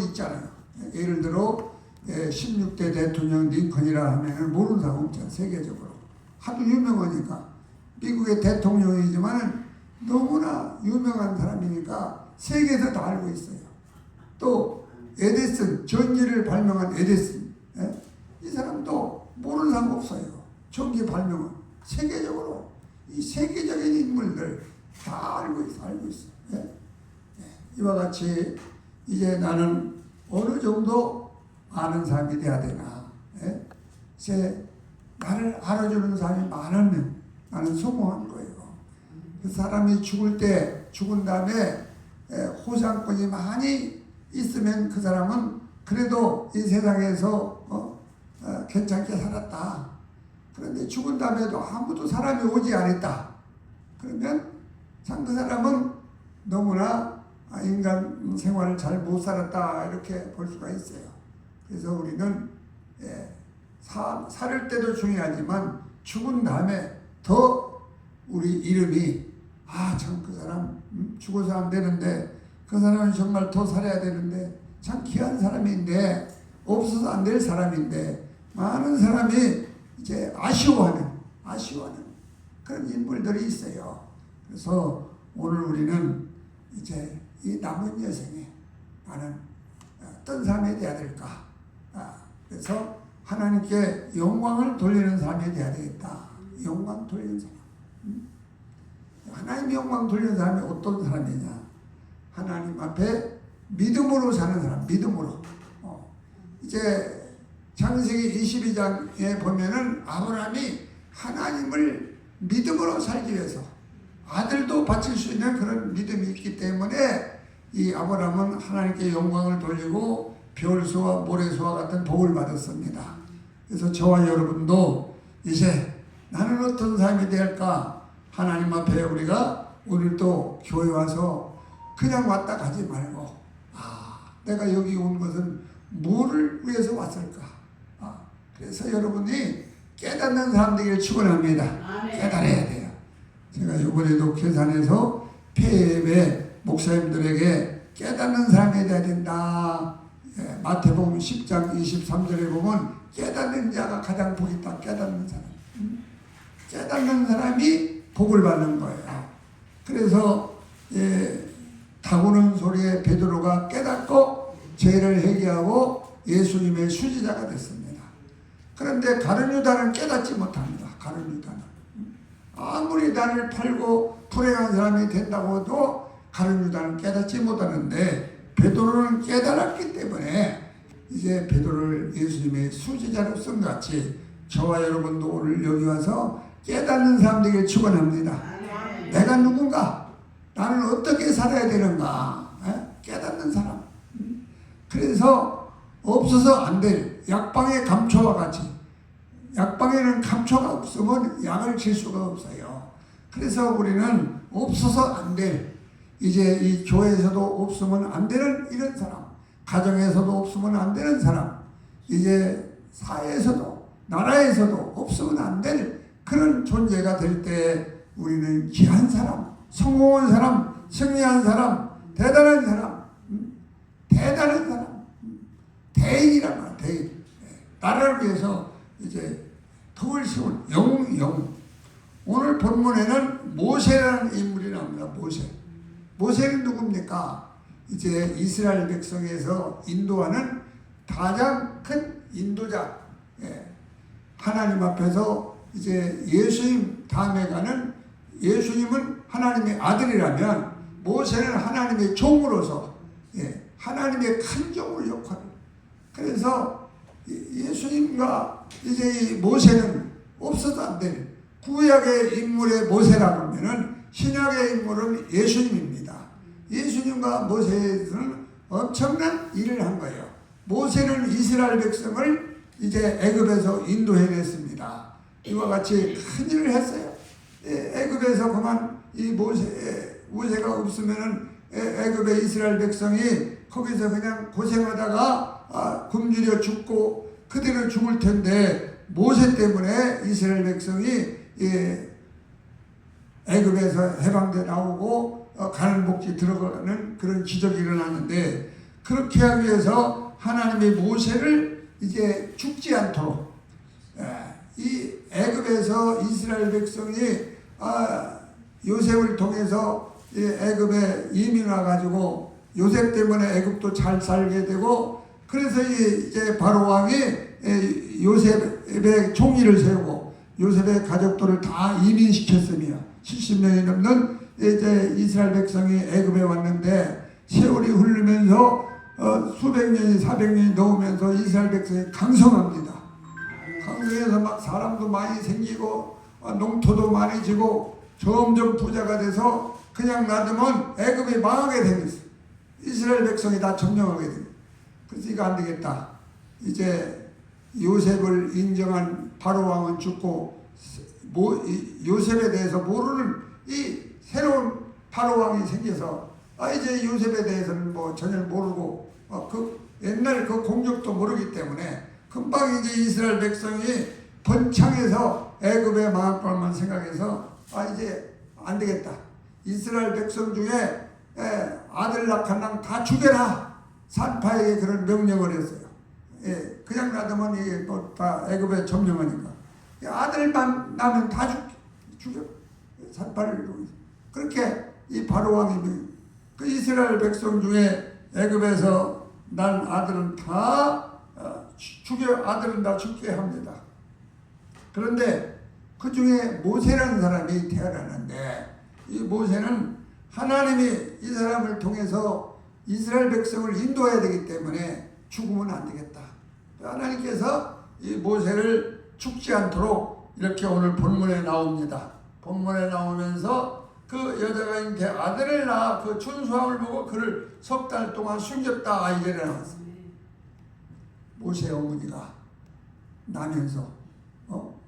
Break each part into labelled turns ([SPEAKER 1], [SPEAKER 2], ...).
[SPEAKER 1] 있잖아요. 예를 들어 16대 대통령 링컨이라 하면 모르는 사람 없잖아요. 세계적으로. 하도 유명하니까. 미국의 대통령이지만 너무나 유명한 사람이니까 세계에서 다 알고 있어요. 또 에디슨, 전기를 발명한 에디슨. 예? 이 사람도 모르는 사람 없어요. 전기 발명은 세계적으로 이 세계적인 인물들 다 알고 있어, 알고 있어. 예? 예. 이와 같이 이제 나는 어느 정도 아는 사람이 돼야 되나. 예? 이제 나를 알아주는 사람이 많으면 나는 성공한 거예요. 그 사람이 죽을 때 죽은 다음에 에, 호상권이 많이 있으면 그 사람은 그래도 이 세상에서 어, 어, 괜찮게 살았다. 그런데 죽은 다음에도 아무도 사람이 오지 않았다. 그러면 참그 사람은 너무나 아, 인간 생활을 잘 못 살았다 이렇게 볼 수가 있어요. 그래서 우리는 예, 사, 살을 때도 중요하지만 죽은 다음에 더 우리 이름이 아 참 그 사람 음, 죽어서 안 되는데 그 사람은 정말 더 살아야 되는데 참 귀한 사람인데 없어서 안 될 사람인데 많은 사람이 이제 아쉬워하는 아쉬워하는 그런 인물들이 있어요. 그래서 오늘 우리는 이제 이 남은 여생에 나는 어떤 삶이 돼야 될까? 아, 그래서 하나님께 영광을 돌리는 삶이 돼야 되겠다. 영광 돌리는 사람. 음? 하나님 영광 돌리는 사람이 어떤 사람이냐? 하나님 앞에 믿음으로 사는 사람, 믿음으로. 어. 이제 창세기 22장에 보면은 아브라함이 하나님을 믿음으로 살기 위해서 아들도 바칠 수 있는 그런 믿음이 있기 때문에 이 아브라함은 하나님께 영광을 돌리고 별수와 모래수와 같은 복을 받았습니다. 그래서 저와 여러분도 이제 나는 어떤 삶이 될까? 하나님 앞에 우리가 오늘도 교회 와서 그냥 왔다 가지 말고 아 내가 여기 온 것은 뭐를 위해서 왔을까? 아, 그래서 여러분이 깨닫는 사람 되기를 축원합니다. 깨달아야 돼요. 제가 이번에도 계산해서 폐업의 목사님들에게 깨닫는 사람이 돼야 된다 예, 마태복음 10장 23절에 보면 깨닫는 자가 가장 복이 있다 깨닫는 사람 음? 깨닫는 사람이 복을 받는 거예요. 그래서 예, 타고는 소리에 베드로가 깨닫고 죄를 회개하고 예수님의 수지자가 됐습니다. 그런데 가룟 유다는 깨닫지 못합니다. 가룟 유다는 아무리 나를 팔고 불행한 사람이 된다고 해도 가룟 유다는 깨닫지 못하는데 베드로는 깨달았기 때문에 이제 베드로를 예수님의 수지자로 쓴 같이 저와 여러분도 오늘 여기 와서 깨닫는 사람 되길 축원합니다. 내가 누군가? 나는 어떻게 살아야 되는가? 에? 깨닫는 사람. 음? 그래서 없어서 안 될 약방의 감초와 같이 약방에는 감초가 없으면 약을 칠 수가 없어요. 그래서 우리는 없어서 안 될 이제 이 교회에서도 없으면 안 되는 이런 사람, 가정에서도 없으면 안 되는 사람, 이제 사회에서도 나라에서도 없으면 안 될 그런 존재가 될 때 우리는 귀한 사람, 성공한 사람, 승리한 사람, 대단한 사람, 음? 대단한 사람, 음? 대인이란 말, 대인. 예, 나라를 위해서 이제 덕을 세운 영, 영. 오늘 본문에는 모세라는 인물이 나옵니다. 모세. 모세는 누굽니까? 이제 이스라엘 백성에서 인도하는 가장 큰 인도자. 예. 하나님 앞에서 이제 예수님 다음에 가는 예수님은 하나님의 아들이라면 모세는 하나님의 종으로서 예, 하나님의 큰 종으로 역할을 그래서 예수님과 이제 이 모세는 없어도 안될 구약의 인물의 모세라고 하면은 신약의 인물은 예수님입니다. 예수님과 모세는 엄청난 일을 한 거예요. 모세는 이스라엘 백성을 이제 애굽에서 인도해냈습니다. 이와 같이 큰 일을 했어요. 애굽에서 그만 이 모세 모세가 없으면은 애굽의 이스라엘 백성이 거기서 그냥 고생하다가 아, 굶주려 죽고 그대로 죽을 텐데 모세 때문에 이스라엘 백성이 예, 애굽에서 해방돼 나오고 어, 가는 복지 들어가는 그런 기적이 일어났는데 그렇게 하기 위해서 하나님이 모세를 이제 죽지 않도록 예, 이 애굽에서 이스라엘 백성이 아, 요셉을 통해서 이 애굽에 이민 와 가지고 요셉 때문에 애굽도 잘 살게 되고 그래서 이- 이제 바로 왕이 에, 요셉의 총리를 세우고 요셉의 가족들을 다 이민시켰으며 70명이 넘는 이제 이스라엘 백성이 애굽에 왔는데 세월이 흐르면서 어, 수백 년이 400년이 넘으면서 이스라엘 백성이 강성합니다. 강성해서 막 사람도 많이 생기고 어, 농토도 많이 지고 점점 부자가 돼서 그냥 놔두면 애굽이 망하게 생겼어. 이스라엘 백성이 다 점령하게 됩니다. 그래서 이거 안 되겠다. 이제 요셉을 인정한 바로 왕은 죽고 요셉에 대해서 모르는 이 새로운 바로 왕이 생겨서 아 이제 요셉에 대해서는 뭐 전혀 모르고 어, 그 옛날 그 공적도 모르기 때문에 금방 이제 이스라엘 백성이 번창해서 망할 것만 생각해서 아 이제 안 되겠다. 이스라엘 백성 중에 에, 아들 낳은 낭다 죽여라. 산파에게 그런 명령을 했어요. 예, 그냥 놔두면 이게 뭐다 애굽에 점령하니까 이 아들만 나면 다 죽, 죽여 이루고 그렇게 이 바로 왕이 그 이스라엘 백성 중에 애굽에서 난 아들은 다 어, 죽여 아들은 다 죽게 합니다. 그런데 그 중에 모세라는 사람이 태어나는데 이 모세는 하나님이 이 사람을 통해서 이스라엘 백성을 인도해야 되기 때문에 죽으면 안 되겠다. 하나님께서 이 모세를 죽지 않도록 이렇게 오늘 본문에 나옵니다. 본문에 나오면서 그 여자가 이제 아들을 낳아 그 준수함을 보고 그를 석 달 동안 숨겼다 이제 나왔어. 모세 어머니가 나면서 어?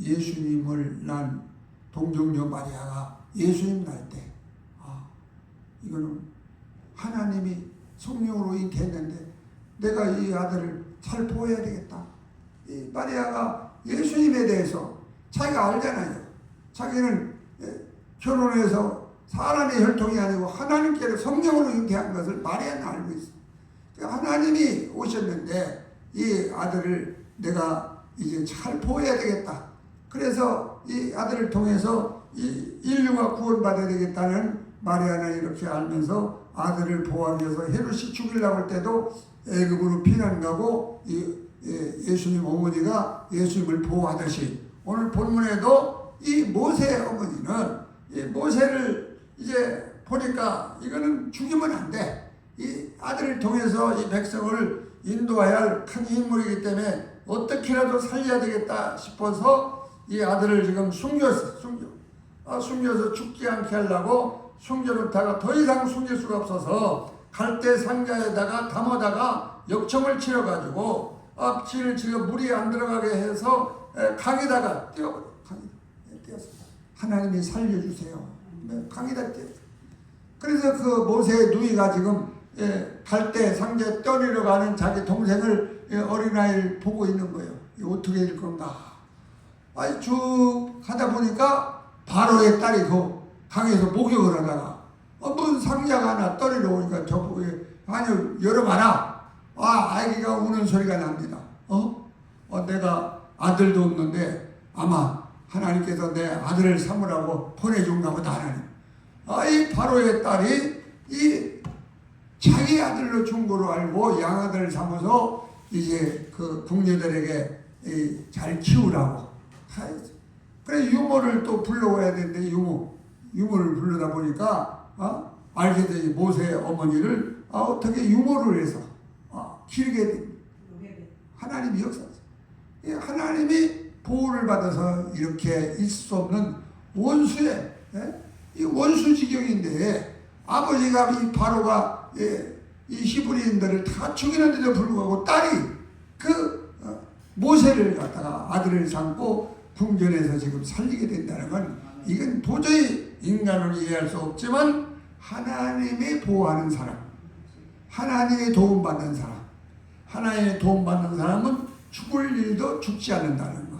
[SPEAKER 1] 예수님을 난 동정녀 마리아가 예수님 날 때, 아, 이거는 하나님이 성령으로 잉태했는데 내가 이 아들을 잘 보호해야 되겠다. 이 마리아가 예수님에 대해서 자기가 알잖아요. 자기는 예, 결혼해서 사람의 혈통이 아니고 하나님께로 성령으로 잉태한 것을 마리아는 알고 있어. 그러니까 하나님이 오셨는데 이 아들을 내가 이제 잘 보호해야 되겠다. 그래서 이 아들을 통해서 이 인류가 구원받아야 되겠다는 마리아는 이렇게 알면서 아들을 보호하기 위해서 헤롯이 죽이려고 할 때도 애굽으로 피난 가고 이 예, 예수님 어머니가 예수님을 보호하듯이 오늘 본문에도 이 모세 어머니는 이 모세를 이제 보니까 이거는 죽이면 안 돼. 이 아들을 통해서 이 백성을 인도해야 할 큰 인물이기 때문에 어떻게라도 살려야 되겠다 싶어서 이 아들을 지금 숨겼어, 숨겨. 아, 숨겨서 죽지 않게 하려고 숨겨놓다가 더 이상 숨길 수가 없어서 갈대 상자에다가 담아다가 역청을 치러가지고 앞치를 지금 물이 안 들어가게 해서 에, 강에다가 띄워버려. 강에 띄었습니다. 하나님이 살려주세요. 네, 강에다 띄어. 그래서 그 모세의 누이가 지금 예, 갈대 상자에 떠내려 가는 자기 동생을 예, 어린아이를 보고 있는 거예요. 어떻게 될 건가? 아니 쭉 하다 보니까 바로의 딸이 그 강에서 목욕을 하다가 어, 뭔 상자가 하나 떠내려 오니까 저 보고 아니 열어봐라. 아 아기가 우는 소리가 납니다. 어? 어 내가 아들도 없는데 아마 하나님께서 내 아들을 삼으라고 보내준가 보다 하나님. 아 이 바로의 딸이 이 자기 아들로 준 거로 알고 양아들을 삼아서 이제 그 궁녀들에게 이잘 키우라고 하야지. 그래 유모를 또 불러와야 되는데 유모 유모를 부르다 보니까 어? 알게 되니 모세 어머니를 아, 어떻게 유모를 해서 됩니다. 하나님이 역사죠. 이 하나님이 보호를 받아서 이렇게 있을 수 없는 원수의 예? 이 원수 지경인데 아버지가 이 바로가 예, 이 히브리인들을 다 죽이는데도 불구하고 딸이 그 어, 모세를 갖다가 아들을 삼고 궁전에서 지금 살리게 된다는 건 이건 도저히 인간으로 이해할 수 없지만 하나님이 보호하는 사람, 하나님의 도움받는 사람, 하나님의 도움 받는 사람은 죽을 일도 죽지 않는다는 거.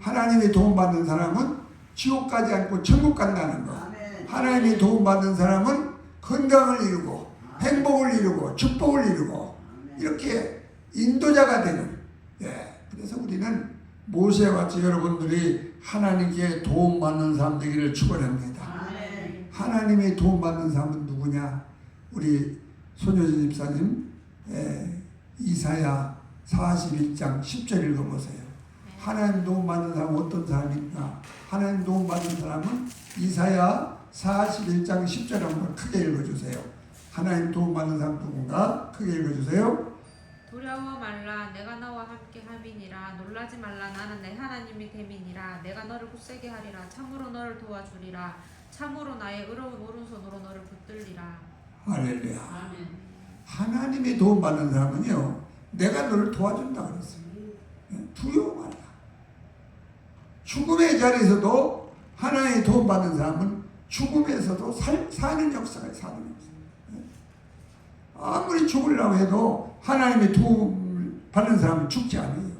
[SPEAKER 1] 하나님의 도움 받는 사람은 지옥 가지 않고 천국 간다는 거. 하나님의 도움 받는 사람은 건강을 이루고 행복을 이루고 축복을 이루고 이렇게 인도자가 되는 예. 그래서 우리는 모세와 같이 여러분들이 하나님께 도움 받는 사람 되기를 축원합니다.
[SPEAKER 2] 아멘.
[SPEAKER 1] 하나님이 도움 받는 사람은 누구냐? 우리 손효진 집사님 에, 이사야 41장 10절 읽어보세요. 하나님 도움받는 사람은 어떤 사람인가? 하나님 도움받는 사람은 이사야 41장 10절 한번 크게 읽어주세요. 하나님 도움받는 사람 누군가? 크게 읽어주세요.
[SPEAKER 3] 두려워 말라 내가 너와 함께 함이니라 놀라지 말라 나는 내 하나님이 됨이니라 내가 너를 굳세게 하리라 참으로 너를 도와주리라 참으로 나의 의로운 오른손으로 너를 붙들리라
[SPEAKER 1] 할렐루야.
[SPEAKER 2] 아멘.
[SPEAKER 1] 하나님이 도움 받는 사람은요, 내가 너를 도와준다 그랬어요. 예, 두려워 말라. 죽음의 자리에서도 하나님의 도움 받는 사람은 죽음에서도 살, 사는 역사가 사는 역사. 예. 아무리 죽으려고 해도 하나님의 도움을 받는 사람은 죽지 않아요.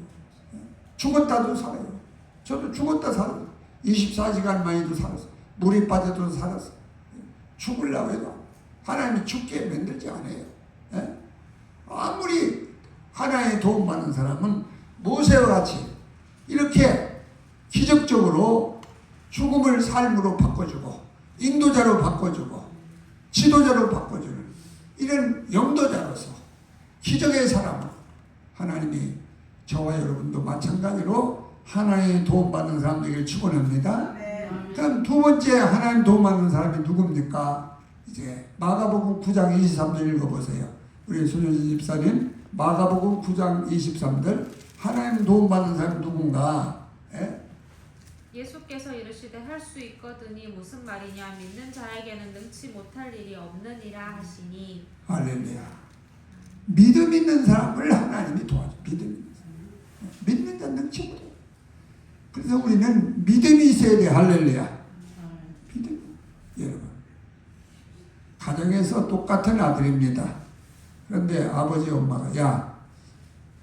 [SPEAKER 1] 예. 죽었다도 살아요. 저도 죽었다 살았어요. 24시간 만에도 살았어요. 물이 빠져도 살았어요. 예. 죽으려고 해도 하나님이 죽게 만들지 않아요. 예? 아무리 하나의 도움받는 사람은 모세와 같이 이렇게 기적적으로 죽음을 삶으로 바꿔주고 인도자로 바꿔주고 지도자로 바꿔주는 이런 영도자로서 기적의 사람 하나님이 저와 여러분도 마찬가지로 하나님의 도움받는 사람 되기를 축원합니다. 그럼 두 번째 하나님 도움받는 사람이 누굽니까? 이제 마가복음 9장 23절 읽어보세요. 우리 손효진 집사님 마가복음 9장 23절 하나님 도움받는 사람이 누군가? 예?
[SPEAKER 3] 예수께서 이르시되 할 수 있거든이 무슨 말이냐 믿는 자에게는 능치 못할 일이 없느니라 하시니
[SPEAKER 1] 할렐루야. 믿음 있는 사람을 하나님이 도와줘. 믿음 있는 사람. 믿는 자 능치 못해. 그래서 우리는 믿음이 있어야 돼. 할렐루야. 믿음. 여러분. 가정에서 똑같은 아들입니다. 그런데 아버지 엄마가 야,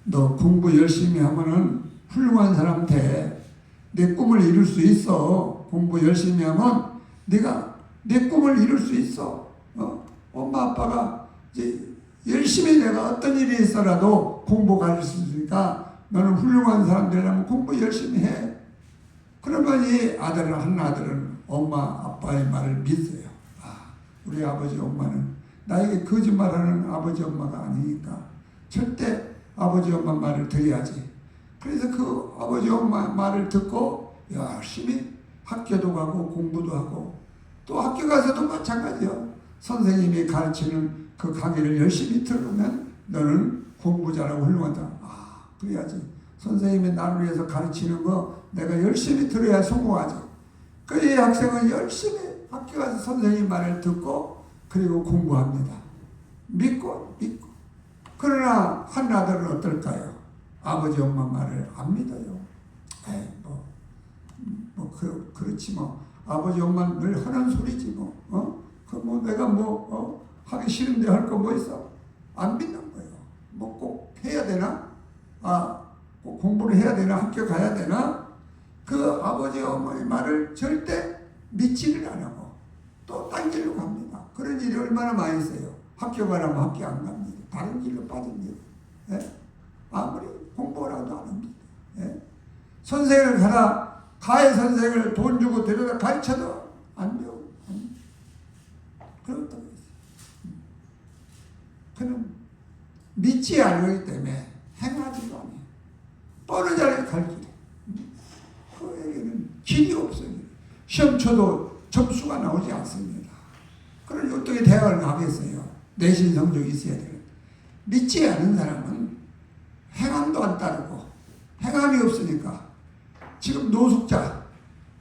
[SPEAKER 1] 너 공부 열심히 하면은 훌륭한 사람 돼. 내 꿈을 이룰 수 있어. 공부 열심히 하면 네가 내 꿈을 이룰 수 있어. 어? 엄마 아빠가 이제 열심히 내가 어떤 일이 있어라도 공부 가르칠 수 있으니까 너는 훌륭한 사람 되려면 공부 열심히 해. 그러면 이 아들은 한 아들은 엄마 아빠의 말을 믿어요. 아, 우리 아버지 엄마는 나에게 거짓말하는 아버지 엄마가 아니니까 절대 아버지 엄마 말을 들어야지. 그래서 그 아버지 엄마 말을 듣고 열심히 학교도 가고 공부도 하고 또 학교 가서도 마찬가지요. 선생님이 가르치는 그 강의를 열심히 들으면 너는 공부 잘하고 훌륭하다. 아, 그래야지. 선생님이 나를 위해서 가르치는 거 내가 열심히 들어야 성공하죠. 그이 학생은 열심히 학교 가서 선생님 말을 듣고 그리고 공부합니다. 믿고 믿고. 그러나 한 아들은 어떨까요? 아버지 엄마 말을 안 믿어요. 에이 뭐, 뭐 그, 그렇지 뭐 아버지 엄마는 늘 하는 소리지 뭐. 어? 그뭐 내가 뭐 어? 하기 싫은데 할 거 뭐 있어? 안 믿는 거예요. 뭐 꼭 해야 되나? 아, 꼭 공부를 해야 되나? 학교 가야 되나? 그 아버지 어머니 말을 절대 믿지를 안 하고 또 딴 길로 갑니다. 그런 일이 얼마나 많이 있어요. 학교 가라면 학교 안 갑니다. 다른 길로 빠집니다. 예? 아무리 공부를 하도 안 합니다. 예? 선생을 가라, 가해 선생을 돈 주고 데려다 가르쳐도 안 배워. 그렇다고. 그는 믿지 않기 때문에 행하지도 않아요. 뻔한 자리에 갈 길에. 그에게는 길이 없어요. 시험 쳐도 점수가 나오지 않습니다. 그러니 어떻게 대학을 가겠어요? 내신 성적이 있어야 되는. 믿지 않은 사람은 행함도 안 따르고 행함이 없으니까 지금 노숙자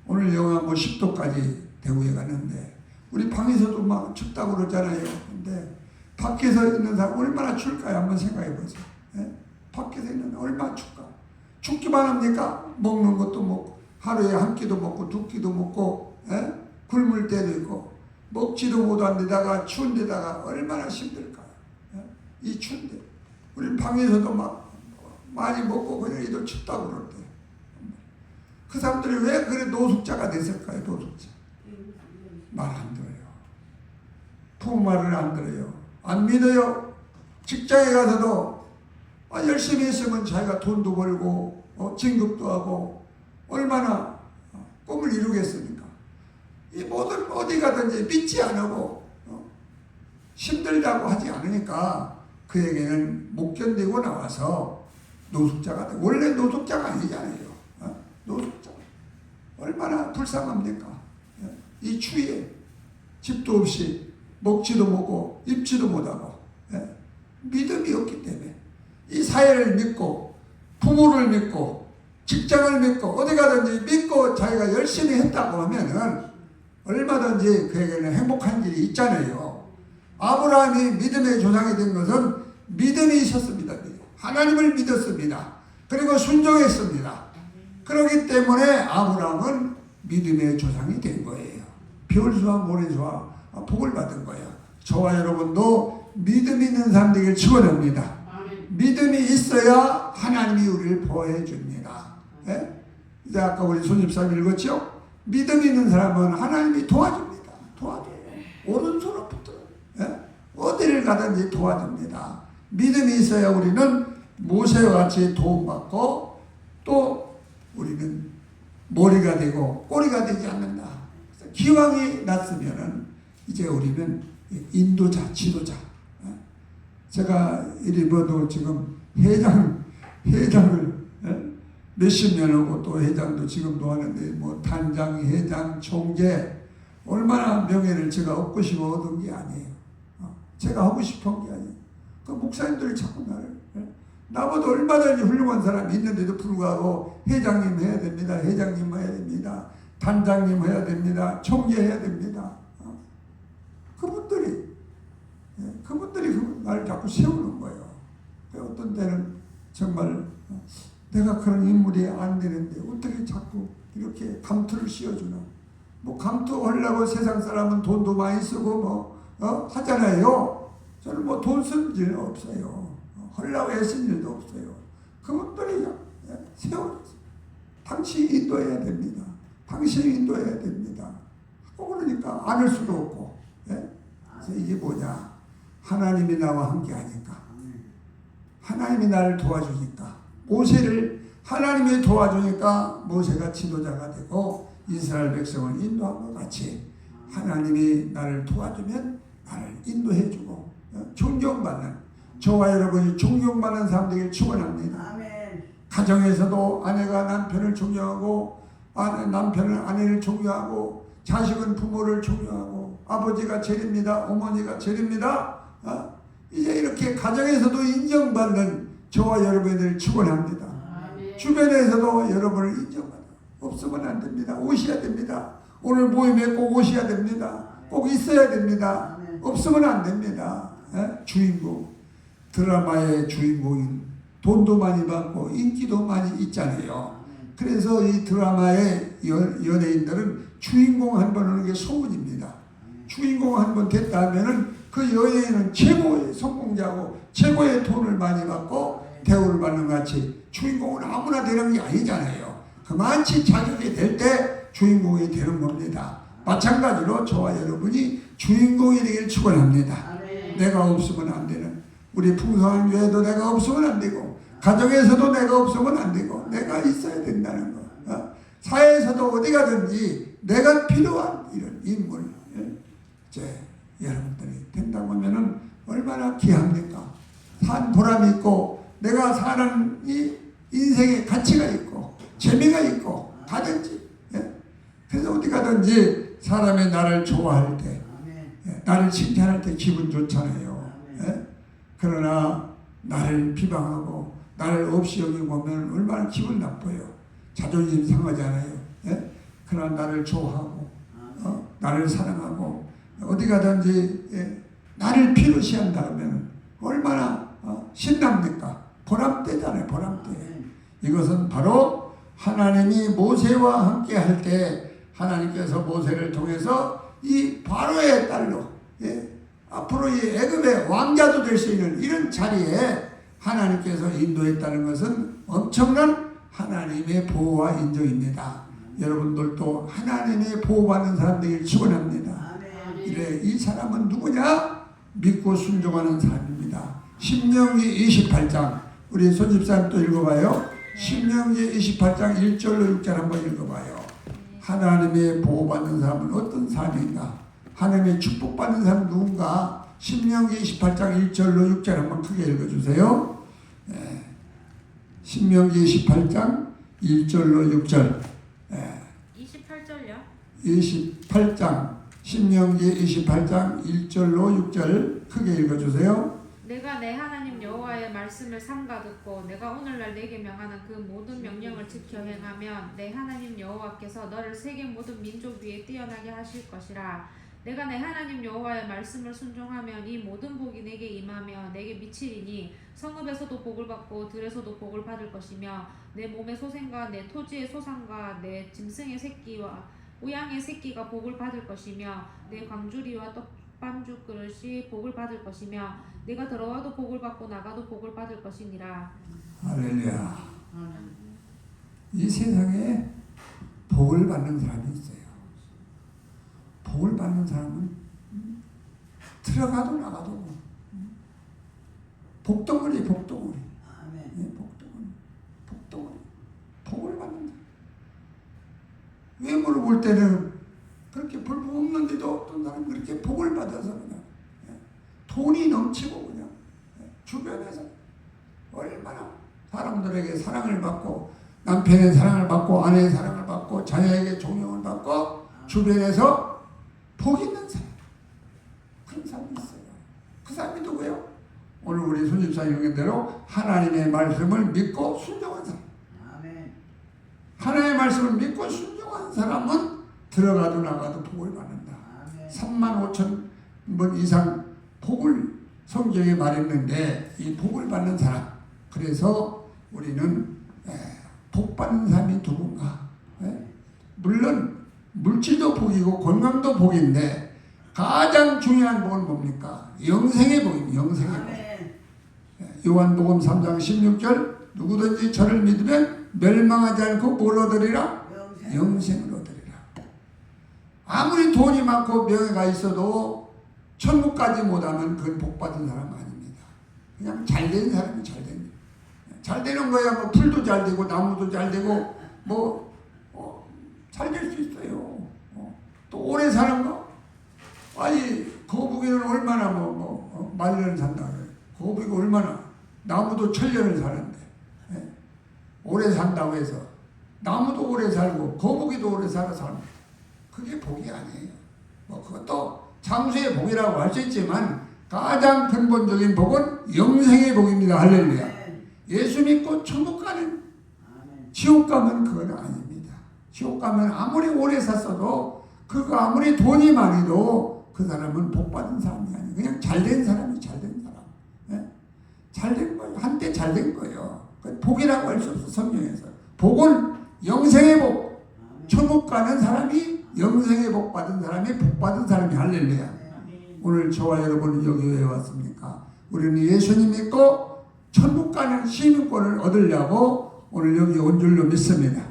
[SPEAKER 1] 오늘 영하 뭐 10도까지 대구에 갔는데 우리 방에서도 막 춥다고 그러잖아요. 근데 밖에서 있는 사람 얼마나 추울까요? 한번 생각해 보세요. 예? 밖에서 있는 얼마나 춥까? 춥기만 합니까? 먹는 것도 먹고 하루에 한 끼도 먹고 두 끼도 먹고 예? 굶을 때도 있고 먹지도 못한 데다가 추운 데다가 얼마나 힘들까요? 예? 이 추운데 우리 방에서도 막 많이 먹고 그냥 이도 춥다고 때. 그 사람들이 왜 그래 노숙자가 됐을까요? 노숙자. 말 안 들어요. 부모 말을 안 들어요. 안 믿어요. 직장에 가서도 아, 열심히 했으면 자기가 돈도 벌고 어, 진급도 하고 얼마나 꿈을 이루겠습니까? 이 모든 어디 가든지 믿지 않고 어, 힘들다고 하지 않으니까 그에게는 못 견디고 나와서 노숙자가 돼. 원래 노숙자가 아니잖아요. 어? 노숙자. 얼마나 불쌍합니까? 예? 이 추위에 집도 없이 먹지도 못고 입지도 못하고 예? 믿음이 없기 때문에 이 사회를 믿고 부모를 믿고 직장을 믿고 어디 가든지 믿고 자기가 열심히 했다고 하면은 얼마든지 그에게는 행복한 길이 있잖아요. 아브라함이 믿음의 조상이 된 것은 믿음이 있었습니다. 하나님을 믿었습니다. 그리고 순종했습니다. 그렇기 때문에 아브라함은 믿음의 조상이 된 거예요. 별수와 모래수와 복을 받은 거예요. 저와 여러분도 믿음 있는 사람 되길 축원합니다. 믿음이 있어야 하나님이 우리를 보호해 줍니다. 예? 이제 아까 우리 손집사님 읽었죠? 믿음 있는 사람은 하나님이 도와줍니다. 도와줘요. 오른손으로부터 예? 어디를 가든지 도와줍니다. 믿음이 있어야 우리는 모세와 같이 도움받고 또 우리는 머리가 되고 꼬리가 되지 않는다. 기왕이 났으면은 이제 우리는 인도자, 지도자. 예? 제가 이리버도 지금 회장, 회장을 예? 몇십 년 하고 또 회장도 지금도 하는데 뭐 단장, 회장, 총재 얼마나 명예를 제가 얻고 싶어 얻은 게 아니에요. 어, 제가 하고 싶은 게 아니에요. 그 목사님들이 자꾸 나를 예? 나보다 얼마든지 훌륭한 사람이 있는데도 불구하고 회장님 해야 됩니다. 회장님 해야 됩니다. 단장님 해야 됩니다. 총재 해야 됩니다. 어? 그분들이 예, 그분들이 그 나를 자꾸 세우는 거예요. 그 어떤 때는 정말 어, 내가 그런 인물이 안 되는데 어떻게 자꾸 이렇게 감투를 씌워주나? 뭐 감투하려고 세상 사람은 돈도 많이 쓰고 뭐 어? 하잖아요. 저는 뭐 돈 쓴 일 없어요. 어, 하려고 애쓴 일도 없어요. 그분들이 예, 세워 당신이 인도해야 됩니다. 당신이 인도해야 됩니다. 어, 그러니까 안을 수도 없고 예? 그래서 이게 뭐냐? 하나님이 나와 함께 하니까 하나님이 나를 도와주니까 모세를 하나님이 도와주니까 모세가 지도자가 되고 이스라엘 백성을 인도한 것 같이 하나님이 나를 도와주면 나를 인도해주고 어, 존경받는 저와 여러분이 존경받는 사람 되길 축원합니다. 가정에서도 아내가 남편을 존경하고 아, 남편은 아내를 존경하고 자식은 부모를 존경하고 아버지가 제일입니다. 어머니가 제일입니다. 어? 이제 이렇게 가정에서도 인정받는 저와 여러분들 축원합니다.
[SPEAKER 2] 아멘.
[SPEAKER 1] 주변에서도 여러분을 인정받아 없으면 안 됩니다. 오셔야 됩니다. 오늘 모임에 꼭 오셔야 됩니다. 꼭 있어야 됩니다. 없으면 안 됩니다. 예? 주인공 드라마의 주인공인 돈도 많이 받고 인기도 많이 있잖아요. 그래서 이 드라마의 연, 연예인들은 주인공 한 번 하는 게 소문입니다. 주인공 한 번 됐다 하면은 그 연예인은 최고의 성공자고 최고의 돈을 많이 받고 대우를 받는 것 같이 주인공은 아무나 되는 게 아니잖아요. 그만치 자격이 될 때 주인공이 되는 겁니다. 마찬가지로 저와 여러분이 주인공이 되길 축원합니다. 내가 없으면 안 되는 우리 풍성한 교회도 내가 없으면 안 되고 가정에서도 내가 없으면 안 되고 내가 있어야 된다는 거. 어? 사회에서도 어디 가든지 내가 필요한 이런 인물. 예? 이제 여러분들이 된다고 하면은 얼마나 귀합니까? 산 보람이 있고 내가 사는 이 인생에 가치가 있고 재미가 있고 가든지 예? 그래서 어디 가든지 사람이 나를 좋아할 때. 예, 나를 칭찬할 때 기분 좋잖아요. 예? 그러나 나를 비방하고 나를 없이 여기고 보면 얼마나 기분 나빠요. 자존심 상하잖아요. 예? 그러나 나를 좋아하고 어? 나를 사랑하고 어디 가든지 예? 나를 필요시 한다면 얼마나 어? 신납니까? 보람되잖아요.
[SPEAKER 2] 아멘.
[SPEAKER 1] 이것은 바로 하나님이 모세와 함께 할 때 하나님께서 모세를 통해서 이 바로의 딸로 예, 앞으로 이 애굽의 왕자도 될 수 있는 이런 자리에 하나님께서 인도했다는 것은 엄청난 하나님의 보호와 인정입니다. 여러분들도 하나님의 보호받는 사람 되길 축원합니다. 이래 이 사람은 누구냐? 믿고 순종하는 삶입니다. 신명기 28장 우리 손집사님 또 읽어봐요. 신명기 28장 1절로 6절 한번 읽어봐요. 하나님의 보호받는 사람은 어떤 삶인가? 하나님의 축복받는 사람은 누군가? 신명기 28장 1절로 6절 한번 크게 읽어주세요. 예. 신명기 28장 1절로 6절. 예.
[SPEAKER 3] 28절요?
[SPEAKER 1] 28장 신명기 28장 1절로 6절 크게 읽어주세요.
[SPEAKER 3] 내가 내 하나님 여호와의 말씀을 삼가 듣고 내가 오늘날 내게 명하는 그 모든 명령을 지켜 행하면 내 하나님 여호와께서 너를 세계 모든 민족 위에 뛰어나게 하실 것이라. 내가 내 하나님 여호와의 말씀을 순종하면 이 모든 복이 내게 임하며 내게 미치리니 성읍에서도 복을 받고 들에서도 복을 받을 것이며 내 몸의 소생과 내 토지의 소산과 내 짐승의 새끼와 우양의 새끼가 복을 받을 것이며 내 광주리와 떡 반죽 그릇이 복을 받을 것이며 내가 들어와도 복을 받고 나가도 복을 받을 것이니라.
[SPEAKER 1] 할렐루야. 이 세상에 복을 받는 사람이 있어요. 복을 받는 사람은 들어가도 나가도 복덩어리 복덩어리
[SPEAKER 2] 아멘.
[SPEAKER 1] 예, 복덩어리 복덩어리 복을 받는다. 외모를 볼 때는 그렇게 볼품 없는데도 어떤 사람이 그렇게 복을 받아서 그냥 예, 돈이 넘치고 그냥 예, 주변에서 얼마나 사람들에게 사랑을 받고 남편의 사랑을 받고 아내의 사랑을 받고 자녀에게 존경을 받고 주변에서 복 있는 사람 그런 사람이 있어요. 그 사람이 누구예요? 오늘 우리 손집사님 의견대로 하나님의 말씀을 믿고 순종한 사람. 하나님의 말씀을 믿고 순종한 사람은 들어가도 나가도 복을 받는다.
[SPEAKER 2] 아멘.
[SPEAKER 1] 3만 5천 번 이상 복을 성경에 말했는데 이 복을 받는 사람. 그래서 우리는 에, 복 받는 사람이 누군가? 에? 물론 물질도 복이고 건강도 복인데 가장 중요한 복은 뭡니까? 영생의 복입니다. 영생의 복. 요한복음 3장 16절 누구든지 저를 믿으면 멸망하지 않고 뭘 얻으리라?
[SPEAKER 2] 영생.
[SPEAKER 1] 영생을 얻으리라. 아무리 돈이 많고 명예가 있어도 천국까지 못하면 그건 복받은 사람 아닙니다. 그냥 잘된 사람이 잘된. 잘 되는 거야 뭐 풀도 잘 되고 나무도 잘 되고 뭐 잘 될수 있어요. 어, 또 오래 사는 거 아니 거북이는 얼마나 뭐, 뭐 어, 말년을 산다 그래. 거북이가 얼마나 나무도 천년을 사는데 예? 오래 산다고 해서 나무도 오래 살고 거북이도 오래 살아 사는 그게 복이 아니에요. 뭐 그것도 장수의 복이라고 할 수 있지만 가장 근본적인 복은 영생의 복입니다. 할렐루야. 예수 믿고 천국 가는. 지옥 가면 그건 아닙니다. 지옥 가면 아무리 오래 샀어도 그거 아무리 돈이 많아도 그 사람은 복 받은 사람이 아니에요. 그냥 잘된 사람이 잘된 사람. 예? 잘된 거예요. 한때 잘된 거예요. 그 복이라고 할 수 없어 성경에서. 복은 영생의 복. 천국 가는 사람이 영생의 복 받은 사람이 복 받은 사람이 할렐루야. 오늘 저와 여러분은 여기 왜 왔습니까? 우리는 예수님 믿고 천국 가는 시민권을 얻으려고 오늘 여기 온 줄로 믿습니다.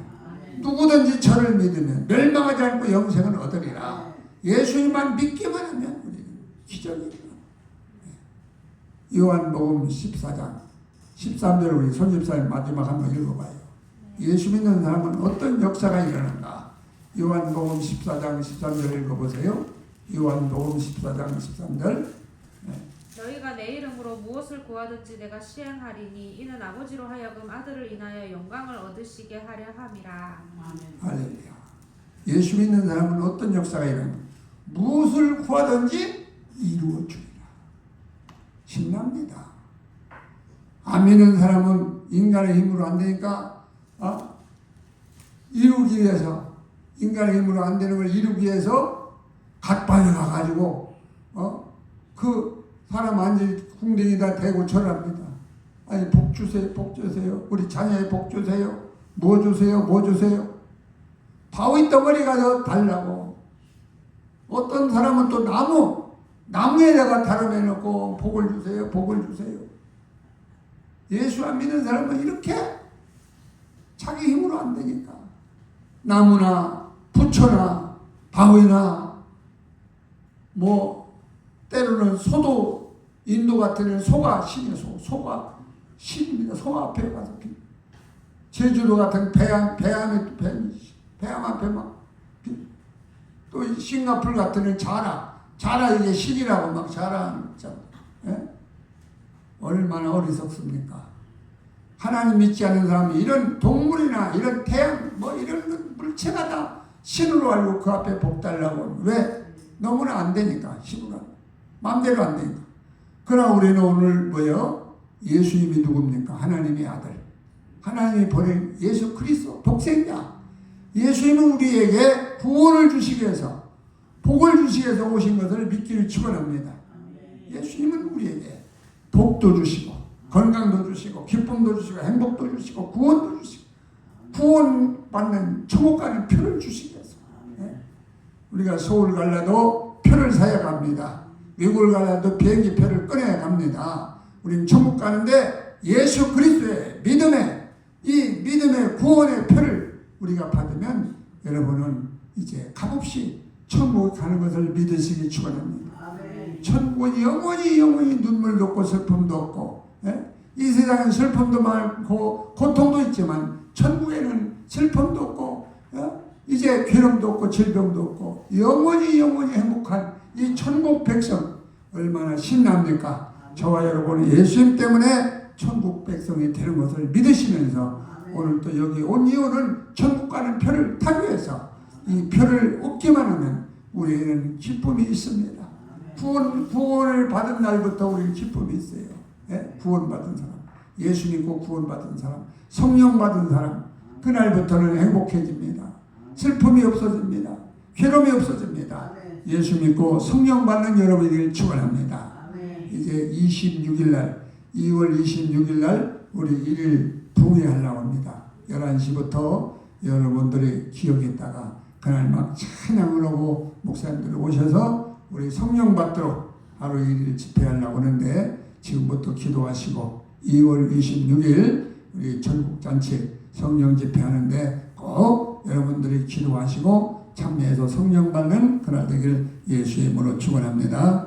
[SPEAKER 1] 누구든지 저를 믿으면 멸망하지 않고 영생을 얻으리라. 예수님만 믿기만 하면 우리는 기적입니다. 요한복음 14장 13절 우리 손집사님 마지막 한번 읽어봐요. 예수 믿는 사람은 어떤 역사가 일어난가? 요한복음 14장 13절 읽어보세요. 요한복음 14장 13절
[SPEAKER 3] 너희가 내 이름으로 무엇을 구하든지 내가 시행하리니 이는 아버지로 하여금 아들을 인하여 영광을 얻으시게 하려 함이라.
[SPEAKER 2] 아멘.
[SPEAKER 1] 할렐루야. 예수 믿는 사람은 어떤 역사가 일어나는 무엇을 구하든지 이루어 주리라. 신납니다. 안 믿는 사람은 인간의 힘으로 안 되니까 어? 이루기 위해서 인간의 힘으로 안 되는 걸 이루기 위해서 갓방에 가가지고 어? 그 사람 앉은 궁뎅이다 대고 절합니다. 아니 복 주세요, 복 주세요. 우리 자녀의 복 주세요. 뭐 주세요, 뭐 주세요. 바위 덩어리 가서 달라고. 어떤 사람은 또 나무, 나무에다가 다름해 놓고 복을 주세요, 복을 주세요. 예수 안 믿는 사람은 이렇게 자기 힘으로 안 되니까. 나무나 바위나 뭐 때로는 소도 인도 같은 소가 신이에요. 소. 소가 신입니다. 소 앞에 가서 비. 제주도 같은 배암, 배암에, 배, 배암 앞에 막, 비. 또이 싱가폴 같은 데는 자라. 자라 이게 신이라고 막 자라하는 거 예? 얼마나 어리석습니까? 하나님 믿지 않는 사람이 이런 동물이나 이런 태양, 뭐 이런 물체가 다 신으로 알고 그 앞에 복 달라고. 왜? 너무나 안 되니까, 힘으로. 마음대로 안 되니까. 그러나 우리는 오늘 뭐요? 예수님이 누굽니까? 하나님의 아들. 하나님이 보낸 예수 그리스도 독생자. 예수님은 우리에게 구원을 주시기 위해서 복을 주시기 위해서 오신 것을 믿기를 축원합니다. 예수님은 우리에게 복도 주시고 건강도 주시고 기쁨도 주시고 행복도 주시고 구원도 주시고 구원받는 천국 가는 표를 예? 우리가 서울 갈라도 표를 사야 갑니다. 미국을 갈라도 비행기 표를 꺼내야 갑니다. 우리는 천국 가는데 예수 그리스도의 믿음의 이 믿음의 구원의 표를 우리가 받으면 여러분은 이제 값없이 천국 가는 것을 믿으시기 축원합니다. 천국은 영원히 영원히 눈물도 없고 슬픔도 없고 예? 이 세상은 슬픔도 많고 고통도 있지만 천국에는 슬픔도 없고 예? 이제 괴로움도 없고 질병도 없고 영원히 영원히 행복한 이 천국 백성 얼마나 신납니까? 저와 여러분은 예수님 때문에 천국 백성이 되는 것을 믿으시면서 오늘 또 여기 온 이유는 천국 가는 표를 타기 위해서 이 표를 얻기만 하면 우리에는 기쁨이 있습니다. 구원, 구원을 받은 날부터 우리는 기쁨이 있어요. 예? 구원받은 사람, 예수 믿고 구원받은 사람, 성령 받은 사람, 그날부터는 행복해집니다. 슬픔이 없어집니다. 괴로움이 없어집니다.
[SPEAKER 2] 아멘.
[SPEAKER 1] 예수 믿고 성령 받는 여러분들을 축원합니다.
[SPEAKER 2] 아멘.
[SPEAKER 1] 이제 26일 날, 2월 26일 날 우리 일일 부회하려고 합니다. 11시부터 여러분들이 기억했다가 그날 막 찬양을 하고 목사님들이 오셔서 우리 성령 받도록 하루 일일 집회하려고 하는데 지금부터 기도하시고 2월 26일 우리 전국잔치 성령 집회하는데 꼭 여러분들이 기도하시고 참여해서 성령 받는 그날 되길 예수의 이름으로 축원합니다.